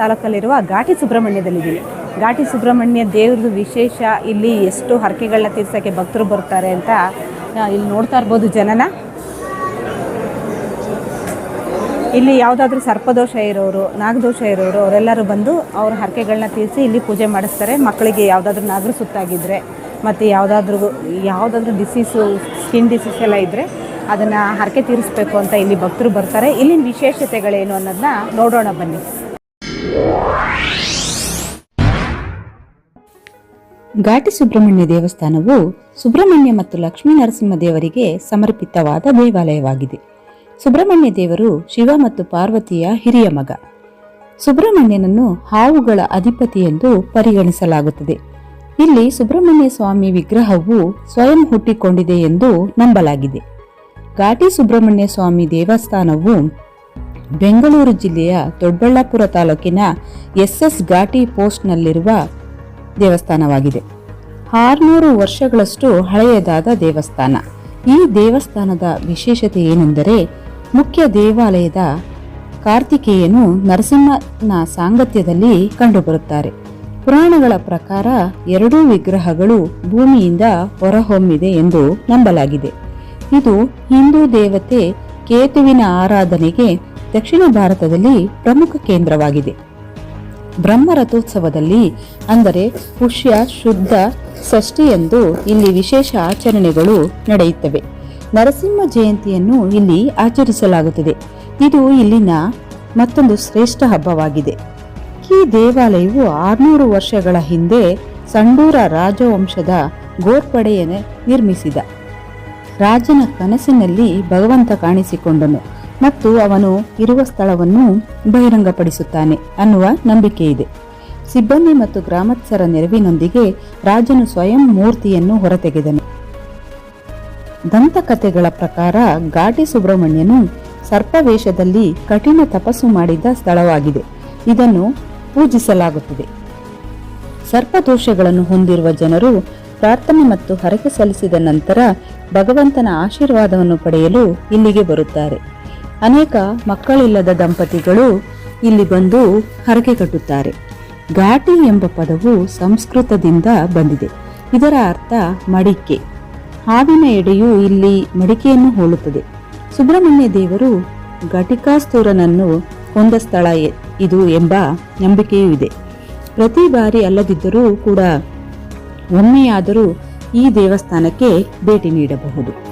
ತಾಲೂಕಲ್ಲಿರುವ ಘಾಟಿ ಸುಬ್ರಹ್ಮಣ್ಯದಲ್ಲಿದ್ದೀವಿ ಘಾಟಿ ಸುಬ್ರಹ್ಮಣ್ಯ ದೇವ್ರದ್ದು ವಿಶೇಷ, ಇಲ್ಲಿ ಎಷ್ಟು ಹರಕೆಗಳನ್ನ ತೀರ್ಸೋಕ್ಕೆ ಭಕ್ತರು ಬರ್ತಾರೆ ಅಂತ ಇಲ್ಲಿ ನೋಡ್ತಾ ಇರ್ಬೋದು ಜನನ. ಇಲ್ಲಿ ಯಾವುದಾದ್ರೂ ಸರ್ಪದೋಷ ಇರೋರು, ನಾಗದೋಷ ಇರೋರು, ಅವರೆಲ್ಲರೂ ಬಂದು ಅವ್ರ ಹರಕೆಗಳನ್ನ ತೀರಿಸಿ ಇಲ್ಲಿ ಪೂಜೆ ಮಾಡಿಸ್ತಾರೆ. ಮಕ್ಕಳಿಗೆ ಯಾವುದಾದ್ರೂ ನಾಗರು ಸುತ್ತಾಗಿದ್ದರೆ ಮತ್ತು ಯಾವುದಾದ್ರೂ ಯಾವುದಾದ್ರೂ ಡಿಸೀಸು ಸ್ಕಿನ್ ಡಿಸೀಸ್ ಎಲ್ಲ ಇದ್ದರೆ ಅದನ್ನು ಹರಕೆ ತೀರಿಸ್ಬೇಕು ಅಂತ ಇಲ್ಲಿ ಭಕ್ತರು ಬರ್ತಾರೆ. ಇಲ್ಲಿನ ವಿಶೇಷತೆಗಳೇನು ಅನ್ನೋದನ್ನ ನೋಡೋಣ ಬನ್ನಿ. ಘಾಟಿ ಸುಬ್ರಹ್ಮಣ್ಯ ದೇವಸ್ಥಾನವು ಸುಬ್ರಹ್ಮಣ್ಯ ಮತ್ತು ಲಕ್ಷ್ಮೀ ನರಸಿಂಹ ದೇವರಿಗೆ ಸಮರ್ಪಿತವಾದ ದೇವಾಲಯವಾಗಿದೆ. ಸುಬ್ರಹ್ಮಣ್ಯ ದೇವರು ಶಿವ ಮತ್ತು ಪಾರ್ವತಿಯ ಹಿರಿಯ ಮಗ. ಸುಬ್ರಹ್ಮಣ್ಯನನ್ನು ಹಾವುಗಳ ಅಧಿಪತಿ ಎಂದು ಪರಿಗಣಿಸಲಾಗುತ್ತದೆ. ಇಲ್ಲಿ ಸುಬ್ರಹ್ಮಣ್ಯ ಸ್ವಾಮಿ ವಿಗ್ರಹವು ಸ್ವಯಂ ಹುಟ್ಟಿಕೊಂಡಿದೆ ಎಂದು ನಂಬಲಾಗಿದೆ. ಘಾಟಿ ಸುಬ್ರಹ್ಮಣ್ಯ ಸ್ವಾಮಿ ದೇವಸ್ಥಾನವು ಬೆಂಗಳೂರು ಜಿಲ್ಲೆಯ ದೊಡ್ಡಬಳ್ಳಾಪುರ ತಾಲೂಕಿನ ಎಸ್ಎಸ್ ಘಾಟಿ ಪೋಸ್ಟ್ನಲ್ಲಿರುವ ದೇವಸ್ಥಾನವಾಗಿದೆ. ಆರುನೂರು ವರ್ಷಗಳಷ್ಟು ಹಳೆಯದಾದ ದೇವಸ್ಥಾನ. ಈ ದೇವಸ್ಥಾನದ ವಿಶೇಷತೆ ಏನೆಂದರೆ, ಮುಖ್ಯ ದೇವಾಲಯದ ಕಾರ್ತಿಕೇಯನು ನರಸಿಂಹನ ಸಾಂಗತ್ಯದಲ್ಲಿ ಕಂಡುಬರುತ್ತಾರೆ. ಪುರಾಣಗಳ ಪ್ರಕಾರ ಎರಡೂ ವಿಗ್ರಹಗಳು ಭೂಮಿಯಿಂದ ಹೊರಹೊಮ್ಮಿದೆ ಎಂದು ನಂಬಲಾಗಿದೆ. ಇದು ಹಿಂದೂ ದೇವತೆ ಕೇತುವಿನ ಆರಾಧನೆಗೆ ದಕ್ಷಿಣ ಭಾರತದಲ್ಲಿ ಪ್ರಮುಖ ಕೇಂದ್ರವಾಗಿದೆ. ಬ್ರಹ್ಮ ರಥೋತ್ಸವದಲ್ಲಿ ಅಂದರೆ ಪುಷ್ಯ ಶುದ್ಧ ಷಷ್ಠಿಯಂದು ಇಲ್ಲಿ ವಿಶೇಷ ಆಚರಣೆಗಳು ನಡೆಯುತ್ತವೆ. ನರಸಿಂಹ ಜಯಂತಿಯನ್ನು ಇಲ್ಲಿ ಆಚರಿಸಲಾಗುತ್ತದೆ. ಇದು ಇಲ್ಲಿನ ಮತ್ತೊಂದು ಶ್ರೇಷ್ಠ ಹಬ್ಬವಾಗಿದೆ. ಈ ದೇವಾಲಯವು ಆರ್ನೂರು ವರ್ಷಗಳ ಹಿಂದೆ ಸಂಡೂರ ರಾಜವಂಶದ ಗೋರ್ಪಡೆಯನ್ನೇ ನಿರ್ಮಿಸಿದ. ರಾಜನ ಕನಸಿನಲ್ಲಿ ಭಗವಂತ ಕಾಣಿಸಿಕೊಂಡನು. ಮತ್ತು ಅವನು ಇರುವ ಸ್ಥಳವನ್ನು ಬಹಿರಂಗಪಡಿಸುತ್ತಾನೆ ಅನ್ನುವ ನಂಬಿಕೆ ಇದೆ. ಸಿಬ್ಬಂದಿ ಮತ್ತು ಗ್ರಾಮಸ್ಥರ ನೆರವಿನೊಂದಿಗೆ ರಾಜನು ಸ್ವಯಂ ಮೂರ್ತಿಯನ್ನು ಹೊರತೆಗೆದನು. ದಂತಕಥೆಗಳ ಪ್ರಕಾರ ಘಾಟಿ ಸುಬ್ರಹ್ಮಣ್ಯನು ಸರ್ಪವೇಷದಲ್ಲಿ ಕಠಿಣ ತಪಸ್ಸು ಮಾಡಿದ ಸ್ಥಳವಾಗಿದೆ. ಇದನ್ನು ಪೂಜಿಸಲಾಗುತ್ತದೆ. ಸರ್ಪದೋಷಗಳನ್ನು ಹೊಂದಿರುವ ಜನರು ಪ್ರಾರ್ಥನೆ ಮತ್ತು ಹರಕೆ ಸಲ್ಲಿಸಿದ ನಂತರ ಭಗವಂತನ ಆಶೀರ್ವಾದವನ್ನು ಪಡೆಯಲು ಇಲ್ಲಿಗೆ ಬರುತ್ತಾರೆ. ಅನೇಕ ಮಕ್ಕಳಿಲ್ಲದ ದಂಪತಿಗಳು ಇಲ್ಲಿ ಬಂದು ಹರಕೆ ಕಟ್ಟುತ್ತಾರೆ. ಘಾಟಿ ಎಂಬ ಪದವು ಸಂಸ್ಕೃತದಿಂದ ಬಂದಿದೆ. ಇದರ ಅರ್ಥ ಮಡಿಕೆ. ಹಾವಿನ ಎಡೆಯು ಇಲ್ಲಿ ಮಡಿಕೆಯನ್ನು ಹೋಲುತ್ತದೆ. ಸುಬ್ರಹ್ಮಣ್ಯ ದೇವರು ಘಟಿಕಾಸ್ತೂರನನ್ನು ಹೊಂದ ಸ್ಥಳ ಇದು ಎಂಬ ನಂಬಿಕೆಯೂ ಇದೆ. ಪ್ರತಿ ಬಾರಿ ಅಲ್ಲದಿದ್ದರೂ ಕೂಡ ಒಮ್ಮೆಯಾದರೂ ಈ ದೇವಸ್ಥಾನಕ್ಕೆ ಭೇಟಿ ನೀಡಬಹುದು.